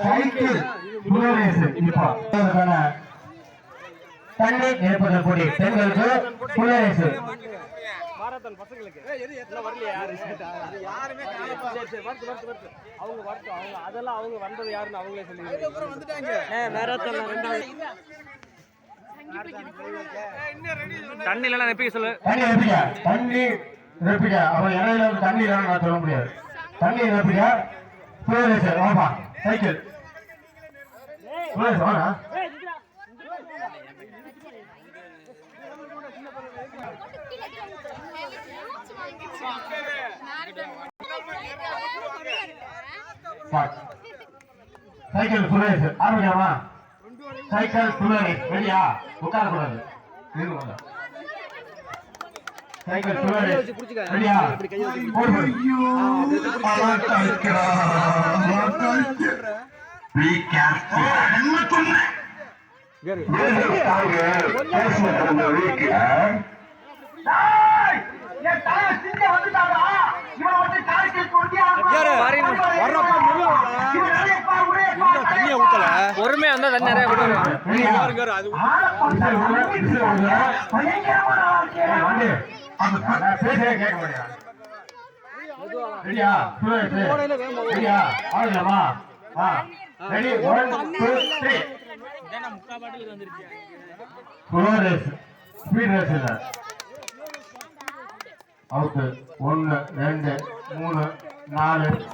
Cycle தண்ணி நிரப்புதல் போட்டி பெண்களுக்கு மாரத்தான் பசங்களுக்கு வரட்டு அவங்க வரட்டும் அவங்க அதெல்லாம் அவங்க வந்தது யாருன்னு அவங்களே சொல்லி. தண்ணி இல்லைன்னா நெப்பிக்க. சொல்லு தண்ணி நிரப்பிக்க தண்ணி நிரப்பிக்க அவன் இடையில வந்து தண்ணி இல்லைன்னு நான் சொல்ல முடியாது. தண்ணி நிரப்பிக்க புலரேசு ஆமா சைக்கிள் புலரேசு வாடா ஸ்டார்ட் சைக்கிள் புலரேசு ஆரம்பிக்கலாமா சைக்கிள் புலரேஸ் வெளியா உட்காரக்கூடாது. இரு சைக்கிள் புலரேஸ் ரெடியா போடு. Be careful. என்ன சொன்னேன்? தாங்க, பேசுன ரெடியா? அந்த ப- நான் பேசுறதே கேட்க மாட்டியா? ரெடியா? சுரேஷ். ரெடியா? ஆரம்பிக்கலாமா? ஆ. Ready? Slow race. Speed race இல்ல. அவுட்டு. ஒன்னு ரெண்டு மூணு நாலு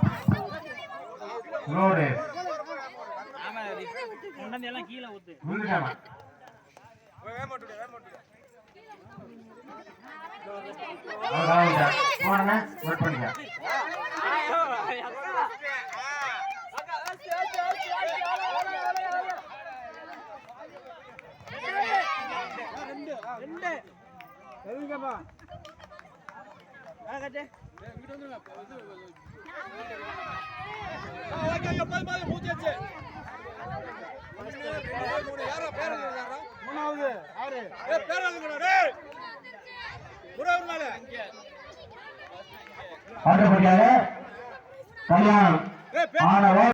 ஸ்லோ ரேஸ் விழுந்துட்டாங்க போனே நோட் பண்ணிக்க அடுத்தபடியாக கல்யாணம். ஆனவர்